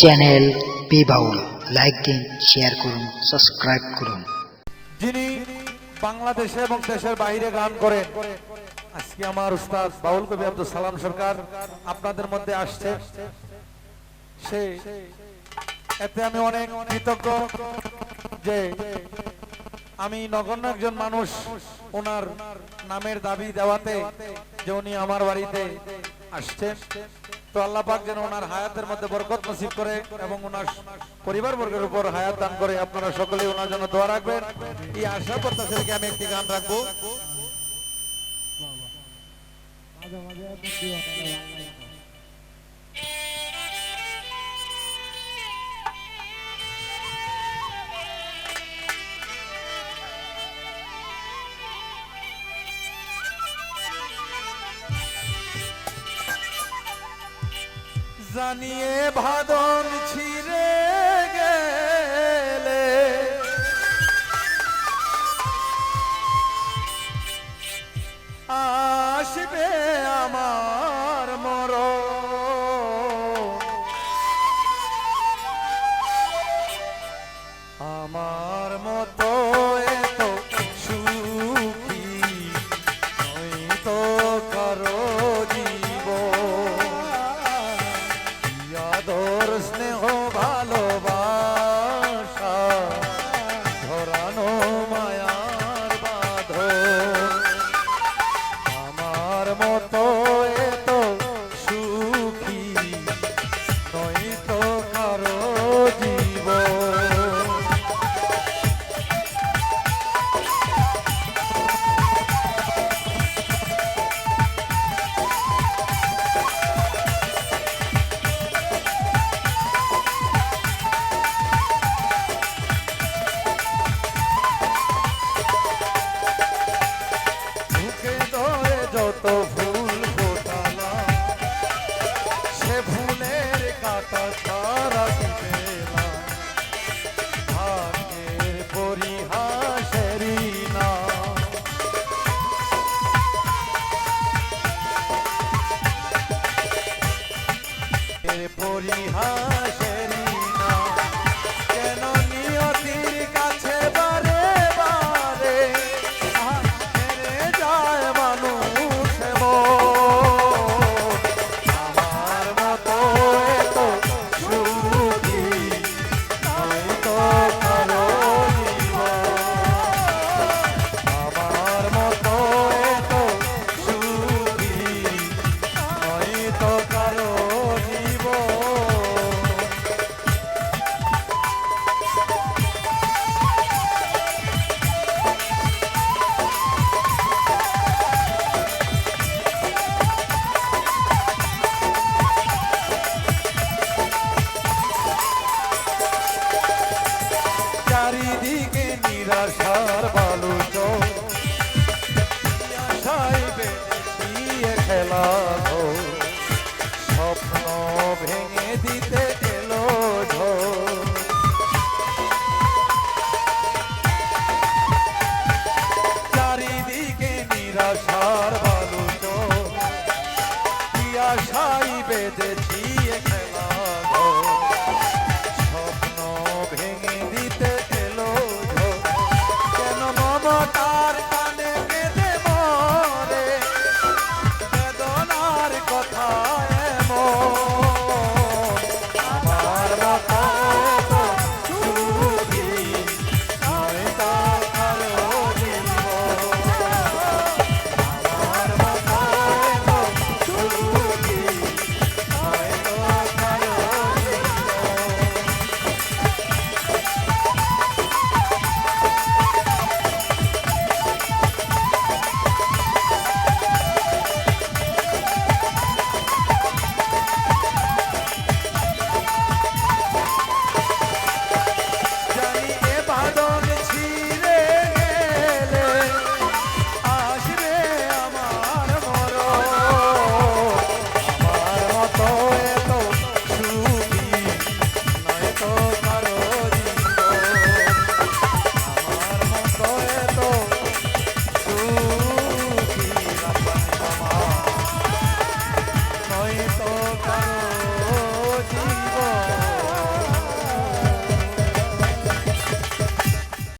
Channel বেবাউল। Like দিন, share করুন, সাবস্ক্রাইব করুন। যিনি বাংলাদেশে এবং দেশের বাইরে গান করেন, আজকে আমার উস্তাদ বাউল কবি আব্দুল সালাম সরকার আপনাদের মধ্যে আসছে। সে, এতে আমি অনেক কৃতজ্ঞ যে আমি নগণ্য একজন মানুষ, ওনার নামের দাবি দেওয়াতে যে উনি আমার বাড়িতে আসছেন। তো আল্লাহ পাক যেন ওনার হায়াতের মধ্যে বরকত নসিব করে এবং ওনার পরিবার বর্গের উপর হায়াত দান করে আপনারা সকলে ওনার জন্য দোয়া রাখবেন এই আশা প্রত্যাশা থেকে আমি একটি গান রাখব জানিয়ে ভাদন ছিঁড়ে গেলে। আসবে আমার মর আমার ফুলের কাটা ছাড়া আশার বালু চাইবে দিয়ে খেলা স্বপ্ন ভেঙে দিতে